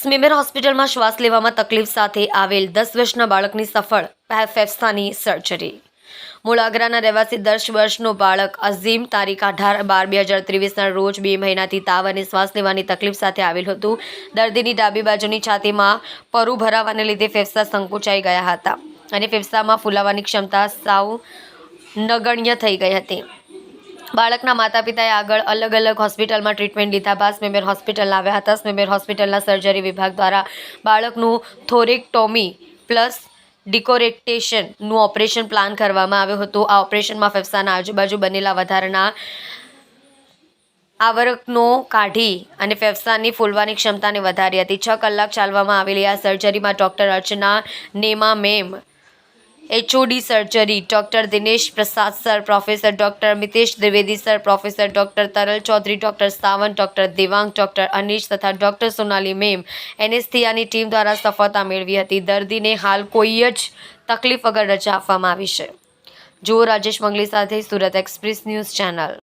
સ્મીમેર હોસ્પિટલમાં શ્વાસ લેવામાં તકલીફ સાથે આવેલ દસ વર્ષના બાળકની સફળ ફેફસાની સર્જરી મૂળ આગ્રાના રહેવાસી દસ વર્ષનો બાળક અઝીમ તારીખ અઢાર બાર બે હજાર ત્રેવીસના રોજ બે મહિનાથી તાવ અને શ્વાસ લેવાની તકલીફ સાથે આવેલ હતું. દર્દીની ડાબી બાજુની છાતીમાં પરુ ભરાવાને લીધે ફેફસા સંકોચાઈ ગયા હતા અને ફેફસામાં ફૂલાવાની ક્ષમતા સાવ નગણ્ય થઈ ગઈ હતી. બાળકના માતા પિતાએ આગળ અલગ અલગ હોસ્પિટલમાં ટ્રીટમેન્ટ લીધા બાદ સ્મેમેર હોસ્પિટલ આવ્યા હતા. સ્મેમેર હોસ્પિટલના સર્જરી વિભાગ દ્વારા બાળકનું થોરેક્ટોમી પ્લસ ડિકોરેટેશનનું ઓપરેશન પ્લાન કરવામાં આવ્યું હતું. આ ઓપરેશનમાં ફેફસાના આજુબાજુ બનેલા વધારાના આવરકનો કાઢી અને ફેફસાની ફૂલવાની ક્ષમતાને વધારી હતી. છ કલાક ચાલવામાં આવેલી આ સર્જરીમાં doctor Archana Nema, ma'am HOD surgery doctor Dinesh Prasad sir professor doctor Mitesh Dwivedi sir professor doctor Taral Chaudhary doctor Sawant doctor Devang doctor Anish તથા ડૉક્ટર સોનાલી મેમ એનેસ્થિયાની ટીમ દ્વારા સફળતા મેળવી હતી. દર્દીને હાલ કોઈ જ તકલીફ વગર રજા આપવામાં આવી છે. જુઓ રાજેશ મંગલી સાથે સુરત એક્સપ્રેસ ન્યૂઝ ચેનલ